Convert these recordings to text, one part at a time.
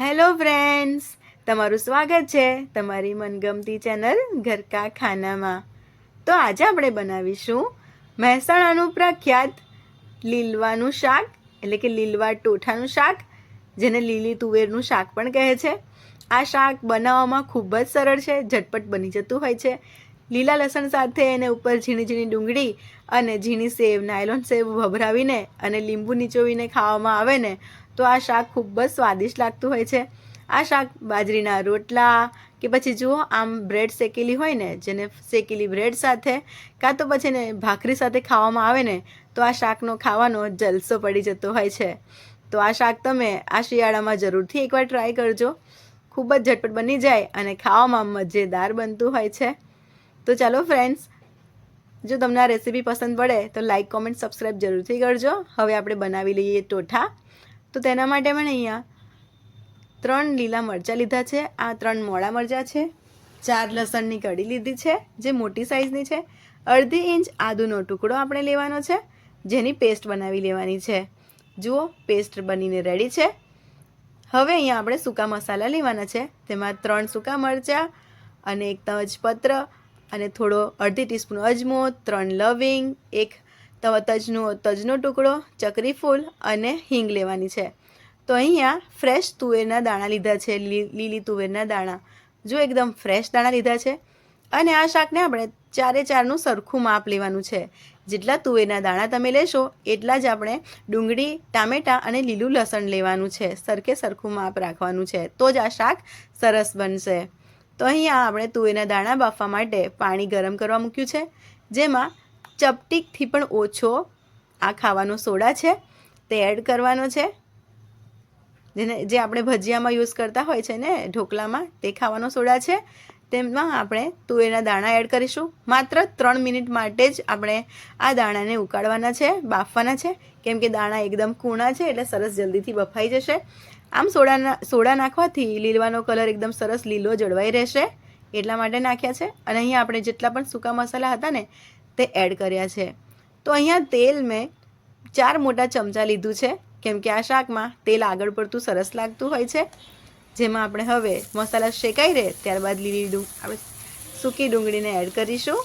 Hello friends, તમારું સ્વાગત છે તમારી મનગમતી ચેનલ ઘરકા ખાનામાં. તો આજે આપણે બનાવીશું મહેસાણાનું પ્રખ્યાત લીલવાનું શાક, એટલે કે લીલવા ટોઠાનું શાક, જેને લીલી તુવેરનું શાક પણ કહે છે. આ શાક બનાવવામાં ખૂબ જ સરળ છે, ઝટપટ બની જતું હોય છે. લીલા લસણ સાથે એને ઉપર ઝીણી ઝીણી ડુંગળી અને ઝીણી સેવ, નાયલોન સેવ ભભરાવીને અને લીંબુ નીચોવીને ખાવામાં આવે ને તો આ શાક ખૂબ જ સ્વાદિષ્ટ લાગતું હોય છે. આ શાક બાજરીના રોટલા કે પછી જુઓ, આમ બ્રેડ શેકેલી હોય ને, જેને શેકેલી બ્રેડ સાથે કાં તો પછી ને ભાખરી સાથે ખાવામાં આવે ને, તો આ શાકનો ખાવાનો જલસો પડી જતો હોય છે. તો આ શાક તમે આ શિયાળામાં જરૂરથી એકવાર ટ્રાય કરજો. ખૂબ જ ઝટપટ બની જાય અને ખાવામાં મજેદાર બનતું હોય છે. તો ચાલો ફ્રેન્ડ્સ જો તમને આ રેસીપી પસંદ પડે તો લાઇક કોમેન્ટ સબસ્ક્રાઈબ જરૂરથી કરજો. હવે આપણે બનાવી લઈએ ટોઠા. તો તેના માટે પણ અહીંયા ત્રણ લીલા મરચાં લીધા છે. આ ત્રણ મોડા મરચાં છે. ચાર લસણની કડી લીધી છે, જે મોટી સાઇઝની છે. અડધી ઇંચ આદુનો ટુકડો આપણે લેવાનો છે, જેની પેસ્ટ બનાવી લેવાની છે. જુઓ, પેસ્ટ બનીને રેડી છે. હવે અહીંયા આપણે સૂકા મસાલા લેવાના છે. તેમાં ત્રણ સૂકા મરચાં, અને એક તજપત્ર, અને થોડો અડધી ટીસ્પૂન અજમો ત્રણ લવિંગ, એક તજનો તજનો ટુકડો, ચકરી ફૂલ અને હિંગ લેવાની છે. તો અહીંયા ફ્રેશ તુવેરના દાણા લીધા છે લીલી તુવેરના દાણા. જો એકદમ ફ્રેશ દાણા લીધા છે. અને આ શાકને આપણે ચારે ચારનું સરખું માપ લેવાનું છે. જેટલા તુવેરના દાણા તમે લેશો, એટલા જ આપણે ડુંગળી, ટામેટાં અને લીલું લસણ લેવાનું છે. સરખે સરખું માપ રાખવાનું છે. તો જ આ શાક સરસ બનશે. તો અહીંયા આપણે તુવેરના દાણા બાફવા માટે પાણી ગરમ કરવા મૂક્યું છે. જેમાં ચપટીકથી પણ ઓછો આ ખાવાનો સોડા છે, તે એડ કરવાનો છે. જેને, જે આપણે ભજીયામાં યુઝ કરતા હોય છે ને, ઢોકલામાં, તે ખાવાનો સોડા છે. તેમાં આપણે તુવેરના દાણા એડ કરીશું. માત્ર ત્રણ મિનિટ માટે જ આપણે આ દાણાને ઉકાળવાના છે, બાફવાના છે. કેમ કે દાણા એકદમ કૂણા છે, એટલે સરસ જલ્દીથી બફાઈ જશે. આમ સોડાના, સોડા નાખવાથી લીલવાનો કલર એકદમ સરસ લીલો જળવાઈ રહેશે. એટલા માટે નાખ્યા છે. અને અહીંયા આપણે જેટલા પણ સૂકા મસાલા હતા ને તે એડ કર્યા છે. તો અહીંયા તેલ મેં ચાર મોટા ચમચા લીધું છે. કેમ કે આ શાકમાં તેલ આગળ પડતું સરસ લાગતું હોય છે. જેમાં આપણે હવે મસાલા શેકાઈ રહે ત્યારબાદ લીલી ડુંગ આપણે સૂકી ડુંગળીને એડ કરીશું.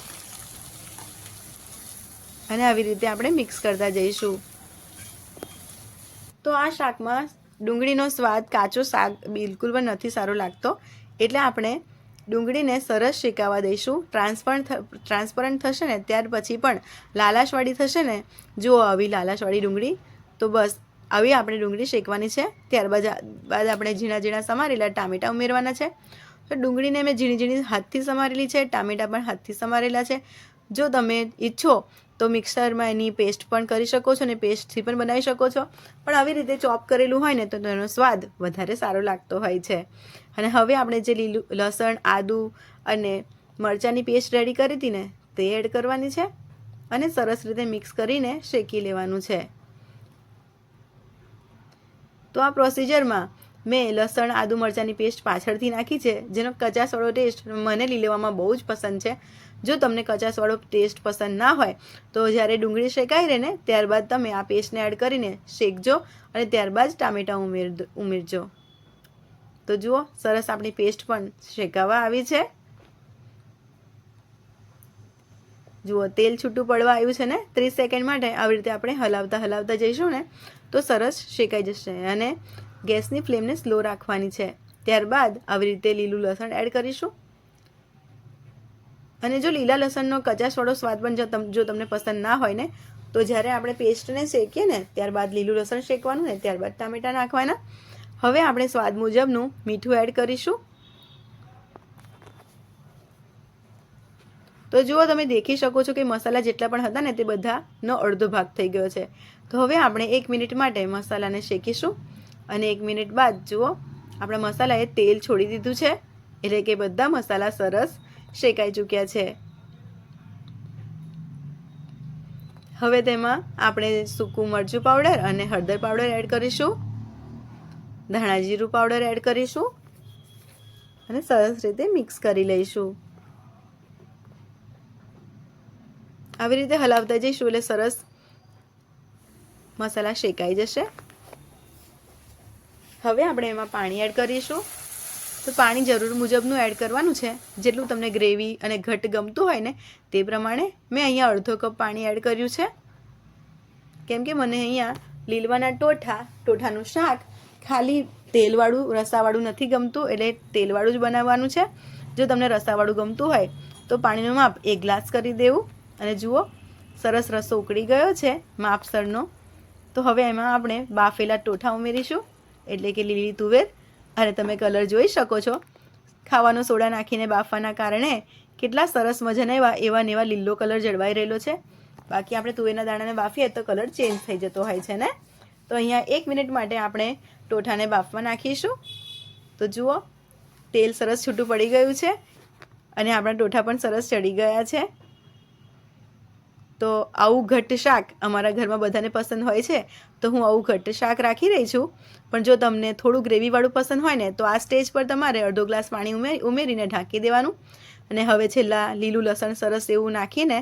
અને આવી રીતે આપણે મિક્સ કરતા જઈશું. તો આ શાકમાં ડુંગળીનો સ્વાદ કાચો શાક બિલકુલ પણ નથી સારો લાગતો. એટલે આપણે ડુંગળીને સરસ શેકાવા દઈશું. ટ્રાન્સપરન્ટ ટ્રાન્સપરન્ટ થશે ને ત્યાર પછી પણ લાલાશવાળી થશે ને, જુઓ આવી લાલાશવાળી ડુંગળી. તો બસ, આવી આપણે ડુંગળી શેકવાની છે. ત્યારબાદ બાદ આપણે ઝીણા ઝીણા સમારેલા ટામેટાં ઉમેરવાના છે. તો ડુંગળીને મેં ઝીણી ઝીણી હાથથી સમારેલી છે, ટામેટાં પણ હાથથી સમારેલા છે. જો તમે ઈચ્છો તો મિક્સરમાં એની પેસ્ટ પણ કરી શકો છો અને પેસ્ટથી પણ બનાવી શકો છો. પણ આવી રીતે ચોપ કરેલું હોય ને તો તેનો સ્વાદ વધારે સારો લાગતો હોય છે. અને હવે આપણે જે લીલું, લસણ, આદુ અને મરચાંની પેસ્ટ રેડી કરી હતી ને, તે એડ કરવાની છે અને સરસ રીતે મિક્સ કરીને શેકી લેવાનું છે. તો આ પ્રોસિજરમાં મેં લસણ, આદુ મરચાંની પેસ્ટ પાછળથી નાખી છે, જેનો કચાસવાળો ટેસ્ટ મને લીલેવામાં બહુ જ પસંદ છે. જો તમને કચાસવાળો ટેસ્ટ પસંદ ના હોય, તો જ્યારે ડુંગળી શેકાઈ રહે ને, ત્યારબાદ તમે આ પેસ્ટને એડ કરીને શેકજો અને ત્યારબાદ ટામેટાં ઉમેર, ઉમેરજો. તો જુઓ, સરસ આપણી પેસ્ટ પણ શેકાવા આવી છે. જુઓ, તેલ છૂટું પડવા આવ્યું છે ને, ત્રીસ સેકન્ડ માટે આવી રીતે આપણે હલાવતા હલાવતા જઈશું ને, તો સરસ શેકાઈ જશે. અને ગેસની ફ્લેમને સ્લો રાખવાની છે. ત્યારબાદ આવી રીતે લીલું લસણ એડ કરીશું. અને જો લીલા લસણનો કચાશવાળો સ્વાદ પણ જો જો તમને પસંદ ના હોય ને, તો જ્યારે આપણે પેસ્ટને શેકીએ ને, ત્યારબાદ લીલું લસણ શેકવાનું ને, ત્યારબાદ ટામેટાં નાખવાના. હવે આપણે સ્વાદ મુજબનું મીઠું એડ કરીશું. તો જુઓ તમે દેખી શકો છો કે મસાલા જેટલા પણ હતા ને, તે બધાનો અડધો ભાગ થઈ ગયો છે. તો હવે આપણે એક મિનિટ માટે મસાલાને શેકીશું. અને એક મિનિટ બાદ જુઓ, આપણા મસાલાએ તેલ છોડી દીધું છે, એટલે કે બધા મસાલા સરસ શેકાઈ ચૂક્યા છે. હવે તેમાં આપણે સૂકું મરચું પાવડર અને હળદર પાવડર એડ કરીશું. ધાણા જીરું પાવડર એડ કરીશું. અને સરસ રીતે મિક્સ કરી લઈશું. આવી રીતે હલાવતા જઈશું એટલે સરસ મસાલા શેકાઈ જશે. હવે આપણે એમાં પાણી એડ કરીશું. તો પાણી જરૂર મુજબનું એડ કરવાનું છે. જેટલું તમને ગ્રેવી અને ઘટ ગમતું હોય ને, તે પ્રમાણે મેં અહીંયા અડધો કપ પાણી એડ કર્યું છે. કેમ કે મને અહીંયા લીલવાના ટોઠા, ટોઠાનું શાક, ખાલી તેલવાળું, રસાવાળું નથી ગમતું, એટલે તેલવાળું જ બનાવવાનું છે. જો તમને રસાવાળું ગમતું હોય, તો પાણીનું માપ એક ગ્લાસ કરી દેવું. અને જુઓ, સરસ રસો ઉકળી ગયો છે માપસરનો. તો હવે એમાં આપણે બાફેલા ટોઠા ઉમેરીશું. એટલે કે લીલી તુવેર. અને તમે કલર જોઈ શકો છો. ખાવાનો સોડા નાખીને બાફવાના કારણે કેટલા સરસ મજાના એવા એવા ને એવા લીલો કલર જળવાઈ રહેલો છે. બાકી આપણે તુવેરના દાણાને બાફીએ તો કલર ચેન્જ થઈ જતો હોય છે ને? તો અહીંયા એક મિનિટ માટે આપણે ટોઠાને બાફવા નાખીશું. તો જુઓ, તેલ સરસ છૂટું પડી ગયું છે. અને આપણા ટોઠા પણ સરસ ચડી ગયા છે. તો આવું ઘટ્ટ શાક અમારા ઘરમાં બધાને પસંદ હોય છે, તો હું આવું ઘટ્ટ શાક રાખી રહી છું. પણ જો તમને થોડું ગ્રેવીવાળું પસંદ હોય ને, તો આ સ્ટેજ પર તમારે અડધો ગ્લાસ પાણી ઉમેરી ઉમેરીને ઢાંકી દેવાનું. અને હવે છેલ્લા લીલું લસણ સરસ એવું નાખીને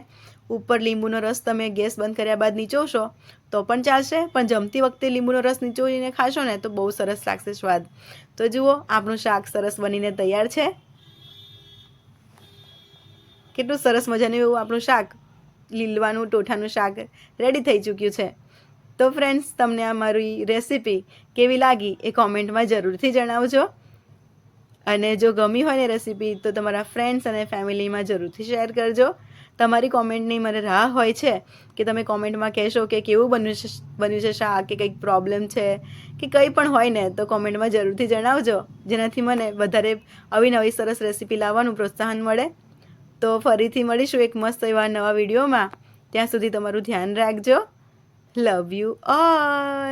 ઉપર લીંબુનો રસ તમે ગેસ બંધ કર્યા બાદ નીચોશો તો પણ ચાલશે. પણ જમતી વખતે લીંબુનો રસ નીચોવીને ખાશો ને, તો બહુ સરસ લાગશે સ્વાદ. તો જુઓ, આપણું શાક સરસ બનીને તૈયાર છે. કેટલું સરસ મજાનું એવું આપણું શાક. લીલવાનું ટોઠાનું શાક રેડી થઈ ચૂક્યું છે. તો ફ્રેન્ડ્સ તમને આ મારી રેસીપી કેવી લાગી એ કોમેન્ટમાં જરૂરથી જણાવજો. અને જો ગમી હોય ને રેસીપી તો તમારા ફ્રેન્ડ્સ અને ફેમિલીમાં જરૂરથી શેર કરજો. તમારી કોમેન્ટની મને રાહ હોય છે કે તમે કોમેન્ટમાં કહેશો કે કેવું બન્યું છે બન્યું છે શાક, કે કંઈક પ્રોબ્લેમ છે, કે કંઈ પણ હોય ને, તો કોમેન્ટમાં જરૂરથી જણાવજો. જેનાથી મને વધારે આવી નવી સરસ રેસીપી લાવવાનું પ્રોત્સાહન મળે. તો ફરીથી મળીશું એક મસ્ત એવા નવા વિડીયોમાં. ત્યાં સુધી તમારું ધ્યાન રાખજો. Love you all